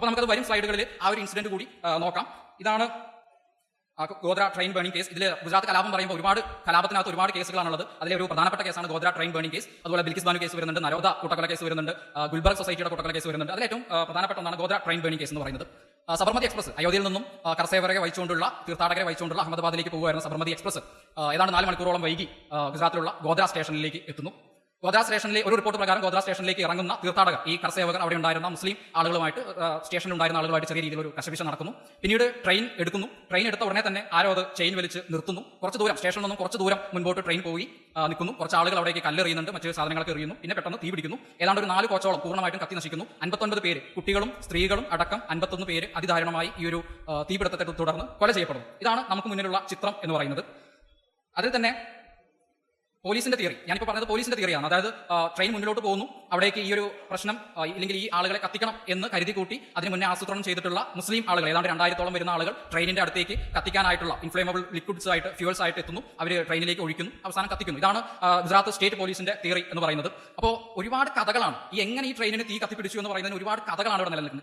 അപ്പോൾ നമുക്കത് വരും സ്ലൈഡുകളിൽ ആ ഒരു ഇൻസിഡന്റ് കൂടി നോക്കാം. ഇതാണ് ഗോദ്ര ട്രെയിൻ ബേണിംഗ് കേസ് ഇതിൽ ഗുജറാത്ത് കലാപം പറയുമ്പോൾ ഒരുപാട് കലാപത്തിനകത്ത് ഒരുപാട് കേസുകളാണുള്ളത്. അതിലെ ഒരു പ്രധാനപ്പെട്ട കേസാണ് ഗോദ്ര ട്രെയിൻ ബേണിംഗ് കേസ് അതുപോലെ ബിൽക്കിസ് ബാനു കേസ് വരുന്നുണ്ട് നരോദ കൂട്ടക്കൊല കേസ് വരുന്നുണ്ട് ഗുൽബർഗ് സൊസൈറ്റിയുടെ കൂട്ടക്കൊല കേസ് വരുന്നുണ്ട്. അതിൽ ഏറ്റവും പ്രധാനപ്പെട്ട ഒന്നാണ് ഗോദ്ര ട്രെയിൻ ബേണിംഗ് കേസ് എന്ന് പറയുന്നത്. സബർമതി എക്സ്പ്രസ് അയോധ്യയിൽ നിന്നും കർസേവരെ വഹിച്ചുകൊണ്ടുള്ള തീർത്ഥാടകരെ വഹിച്ചുകൊണ്ടുള്ള അഹമ്മദാബാദിലേക്ക് പോകുമായിരുന്ന സബർമതി എക്സ്പ്രസ് ഏതാണ്ട് നാല് മണിക്കൂറോളം വൈകി ഗുജറാത്തിലുള്ള ഗോദ്ര സ്റ്റേഷനിലേക്ക് എത്തുന്നു. ഗോദ്ര സ്റ്റേഷനിലെ ഒരു റിപ്പോർട്ട് പ്രകാരം ഗോദ്ര സ്റ്റേഷനിലേക്ക് ഇറങ്ങുന്ന തീർത്ഥാടകർ ഈ കർസേവകർ അവിടെ ഉണ്ടായിരുന്ന മുസ്ലിം ആളുകളുമായിട്ട് സ്റ്റേഷനിൽ ഉണ്ടായിരുന്ന ആളുകളുമായിട്ട് ചെറിയ രീതിയിൽ ഒരു കശപിശ നടക്കുന്നു. പിന്നീട് ട്രെയിൻ എടുക്കുന്നു. ട്രെയിൻ എടുത്ത ഉടനെ തന്നെ ആരോ അത് ചെയിൻ വലിച്ച് നിർത്തുന്നു. കുറച്ച് ദൂരം സ്റ്റേഷനിൽ നിന്നും കുറച്ച് ദൂരം മുൻപോട്ട് ട്രെയിൻ പോയി നിൽക്കുന്നു. കുറച്ച് ആളുകൾ അവിടേക്ക് കല്ലെറിയുന്നുണ്ട് മറ്റു സാധനങ്ങളൊക്കെ എറിയുന്നു. പിന്നെ പെട്ടെന്ന് തീ പിടിക്കുന്നു. ഏതാണ്ട് ഒരു നാല് കോച്ചോളം പൂർണമായിട്ടും കത്തി നശിക്കുന്നു. അൻപത്തൊൻപത് പേര് കുട്ടികളും സ്ത്രീകളും അടക്കം അൻപത്തൊന്ന് പേര് അതിദാരുണമായി ഈ ഒരു തീപിടുത്തത്തെ തുടർന്ന് കൊല ചെയ്യപ്പെടുന്നു. ഇതാണ് നമുക്ക് മുന്നിലുള്ള ചിത്രം എന്ന് പറയുന്നത്. അതിൽ തന്നെ പോലീസിന്റെ തിയറി. ഞാനിപ്പോൾ പറഞ്ഞത് പോലീസിന്റെ തിയറിയാണ്. അതായത് ട്രെയിൻ മുന്നിലോട്ട് പോകുന്നു. അവിടേക്ക് ഈ ഒരു പ്രശ്നം ഇല്ലെങ്കിൽ ഈ ആളുകളെ കത്തിക്കണം എന്ന് കരുതി കൂട്ടി അതിന് മുന്നേ ആസൂത്രണം ചെയ്തിട്ടുള്ള മുസ്ലിം ആളുകൾ ഏതാണ്ട് രണ്ടായിരത്തോളം വരുന്ന ആളുകൾ ട്രെയിനിന്റെ അടുത്തേക്ക് കത്തിക്കാനായിട്ടുള്ള ഇൻഫ്ലേമബിൾ ലിക്വിഡ്സ് ആയിട്ട് ഫ്യൂൾസ് ആയിട്ട് എത്തുന്നു. അവർ ട്രെയിനിലേക്ക് ഒഴിക്കുന്നു. അവസാനം കത്തിക്കുന്നു. ഇതാണ് ഗുജറാത്ത് സ്റ്റേറ്റ് പോലീസിന്റെ തിയറി എന്ന് പറയുന്നത്. അപ്പോൾ ഒരുപാട് കഥകളാണ്. ഈ എങ്ങനെ ഈ ട്രെയിനിന് തീ കത്തിപ്പിടിച്ചു എന്ന് പറയുന്നതിന് ഒരുപാട് കഥകളാണ് ഇവിടെ നിലനിൽക്കുന്നത്.